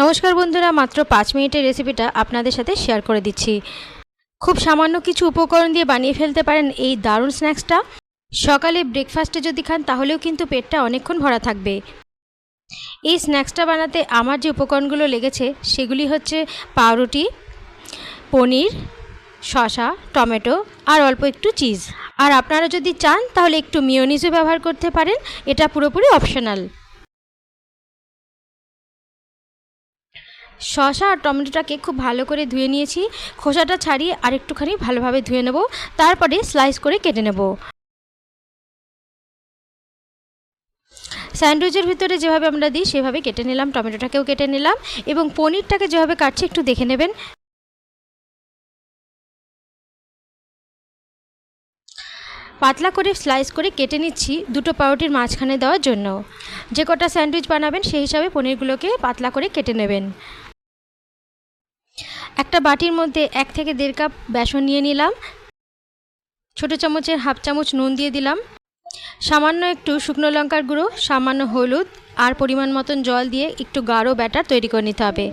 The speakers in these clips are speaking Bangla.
নমস্কার বন্ধুরা, মাত্র পাঁচ মিনিটের রেসিপিটা আপনাদের সাথে শেয়ার করে দিচ্ছি। খুব সামান্য কিছু উপকরণ দিয়ে বানিয়ে ফেলতে পারেন এই দারুণ স্ন্যাক্সটা সকালে ব্রেকফাস্টে যদি খান, তাহলেও কিন্তু পেটটা অনেকক্ষণ ভরা থাকবে। এই স্ন্যাক্সটা বানাতে আমার যে উপকরণগুলো লেগেছে, সেগুলি হচ্ছে পাউরুটি, পনির, শসা, টমেটো আর অল্প একটু চিজ আর আপনারা যদি চান, তাহলে একটু মিওনিজও ব্যবহার করতে পারেন। এটা পুরোপুরি অপশনাল শসা আর টমেটোটাকে খুব ভালো করে ধুয়ে নিয়েছি। খোসাটা ছাড়িয়ে আরেকটুখানি ভালোভাবে ধুয়ে নেব। তারপরে স্লাইস করে কেটে নেব। স্যান্ডউইচের ভিতরে যেভাবে আমরা দিই, সেভাবে কেটে নিলাম, টমেটোটাকেও কেটে নিলাম এবং পনিরটাকে যেভাবে কাটছি, একটু দেখে নেবেন। পাতলা করে স্লাইস করে কেটে নিচ্ছি দুটো পাউরুটির মাঝখানে দেওয়ার জন্য। যে কটা স্যান্ডউইচ বানাবেন, সেই হিসাবে পনিরগুলোকে পাতলা করে কেটে নেবেন। একটা বাটির মধ্যে এক থেকে দেড় কাপ বেসন নিয়ে নিলাম। ছোটো চামচের হাফ চামচ নুন দিয়ে দিলাম। সামান্য একটু শুকনো লঙ্কার গুঁড়ো, সামান্য হলুদ আর পরিমাণ মতন জল দিয়ে একটু গাঢ় ব্যাটার তৈরি করে নিতে হবে।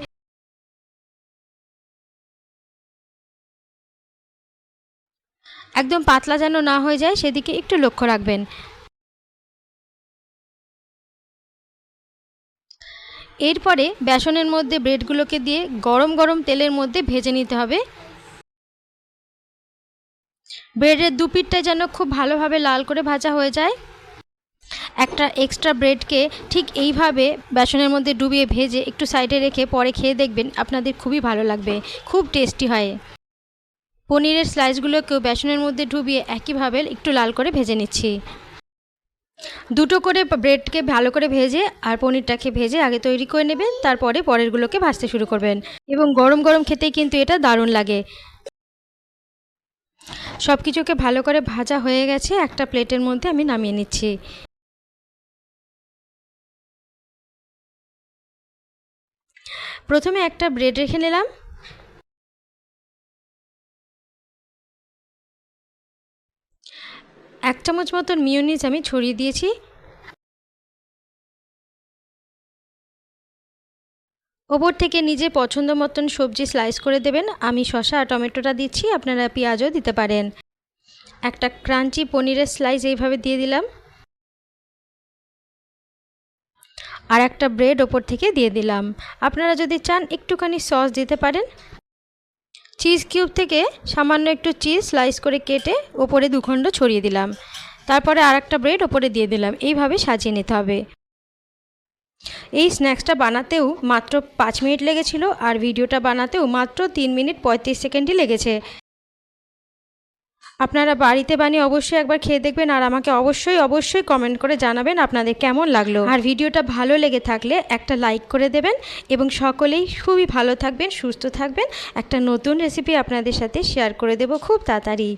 একদম পাতলা যেন না হয়ে যায়, সেদিকে একটু লক্ষ্য রাখবেন। এরপরে বেসনের মধ্যে ব্রেডগুলোকে দিয়ে গরম গরম তেলের মধ্যে ভেজে নিতে হবে। ব্রেডের দু পিঠটা যেন খুব ভালোভাবে লাল করে ভাজা হয়ে যায়। একটা এক্সট্রা ব্রেডকে ঠিক এইভাবে বেসনের মধ্যে ডুবিয়ে ভেজে একটু সাইডে রেখে পরে খেয়ে দেখবেন, আপনাদের খুবই ভালো লাগবে, খুব টেস্টি হয়। পনিরের স্লাইসগুলোকেও বেসনের মধ্যে ডুবিয়ে একইভাবে একটু লাল করে ভেজে নিচ্ছি। দুটো করে ব্রেডকে ভালো করে ভেজে আর পনিরটাকে ভেজে আগে তৈরি করে নেবেন, তারপরে পরেরগুলোকে ভাজতে শুরু করবেন। এবং গরম গরম খেতেই কিন্তু এটা দারুণ লাগে। সব কিছুকে ভালো করে ভাজা হয়ে গেছে, একটা প্লেটের মধ্যে আমি নামিয়ে নিচ্ছি। প্রথমে একটা ব্রেড রেখে নিলাম। এক চামচ মতন মিওনিজ আমি ছড়িয়ে দিয়েছি। ওপর থেকে নিজের পছন্দ মতন সবজি স্লাইস করে দেবেন। আমি শসা আর টমেটোটা দিচ্ছি, আপনারা পেঁয়াজও দিতে পারেন। একটা ক্রাঞ্চি পনিরের স্লাইস এইভাবে দিয়ে দিলাম। আর একটা ব্রেড ওপর থেকে দিয়ে দিলাম। আপনারা যদি চান একটুখানি সস দিতে পারেন। চিজ কিউব থেকে সামান্য একটু চিজ স্লাইস করে কেটে ওপরে দুখণ্ড ছড়িয়ে দিলাম। তারপরে আর একটা ব্রেড ওপরে দিয়ে দিলাম। এইভাবে সাজিয়ে নিতে হবে। এই স্ন্যাক্সটা বানাতেও মাত্র পাঁচ মিনিট লেগেছিল আর ভিডিওটা বানাতেও মাত্র তিন মিনিট পঁয়ত্রিশ সেকেন্ডই লেগেছে। আপনারা বাড়িতে বানিয়ে অবশ্যই একবার খেয়ে দেখবেন আর আমাকে অবশ্যই অবশ্যই কমেন্ট করে জানাবেন আপনাদের কেমন লাগল। আর ভিডিওটা ভালো লেগে থাকলে একটা লাইক করে দেবেন এবং সকলেই খুবই ভালো থাকবেন, সুস্থ থাকবেন। একটা নতুন রেসিপি আপনাদের সাথে শেয়ার করে দেব খুব তাড়াতাড়ি।